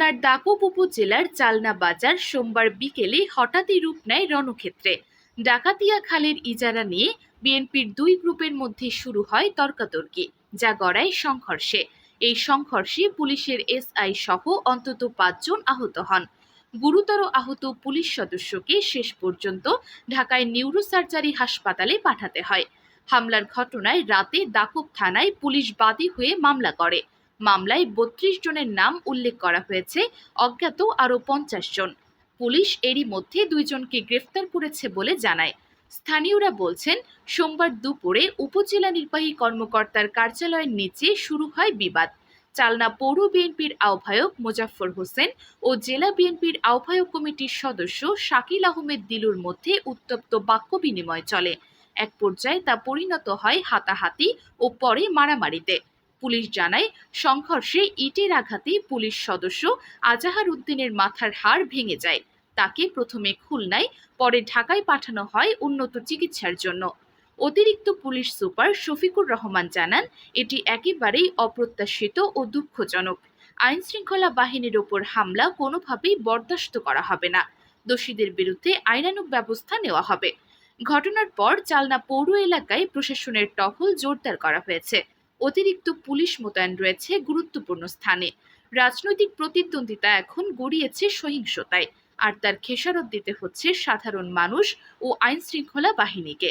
খুলনার দাকুব উপজেলার চালনা বাজার সোমবার বিকেলে হঠাৎই রূপ নেয় রণক্ষেত্রে। ডাকাতিয়া খালের ইজারা নিয়ে বিএনপির দুই গ্রুপের মধ্যে শুরু হয় তর্কাতর্কি, যা গড়ায় সংঘর্ষে। এই সংঘর্ষে পুলিশের এসআই সহ অন্তত পাঁচজন আহত হন। গুরুতর আহত পুলিশ সদস্যকে শেষ পর্যন্ত ঢাকায় নিউরোসার্জারি হাসপাতালে পাঠাতে হয়। হামলার ঘটনায় রাতে দাকুব থানায় পুলিশ বাদী হয়ে মামলা করে। মামলায় বত্রিশ জনের নাম উল্লেখ করা হয়েছে, অজ্ঞাত আরও পঞ্চাশ জন। পুলিশ এরই মধ্যে দুইজনকে গ্রেফতার করেছে বলে জানায়। স্থানীয়রা বলছেন, সোমবার দুপুরে উপজেলা নির্বাহী কর্মকর্তার কার্যালয়ের নিচে শুরু হয় বিবাদ। চালনা পৌর বিএনপির আহ্বায়ক মোজাফফর হোসেন ও জেলা বিএনপির আহ্বায়ক কমিটির সদস্য শাকিল আহমেদ দিলুর মধ্যে উত্তপ্ত বাক্য বিনিময় চলে। এক পর্যায়ে তা পরিণত হয় হাতাহাতি ও পরে মারামারিতে। পুলিশ জানায়, সংঘর্ষে ইটের আঘাতে পুলিশ সদস্য আজাহার উদ্দিনের মাথার হাড় ভেঙে যায়। তাকে প্রথমে খুলনায়, পরে ঢাকায় পাঠানো হয় উন্নত চিকিৎসার জন্য। অতিরিক্ত পুলিশ সুপার শফিকুর রহমান জানান, এটি একেবারেই অপ্রত্যাশিত ও দুঃখজনক। আইন শৃঙ্খলা বাহিনীর ওপর হামলা কোনোভাবেই বরদাস্ত করা হবে না। দোষীদের বিরুদ্ধে আইনানুগ ব্যবস্থা নেওয়া হবে। ঘটনার পর চালনা পৌর এলাকায় প্রশাসনের টহল জোরদার করা হয়েছে। অতিরিক্ত পুলিশ মোতায়েন রয়েছে গুরুত্বপূর্ণ স্থানে। রাজনৈতিক প্রতিদ্বন্দ্বিতা এখন গড়িয়েছে সহিংসতায়, আর তার খেসারত দিতে হচ্ছে সাধারণ মানুষ ও আইন শৃঙ্খলা বাহিনীকে।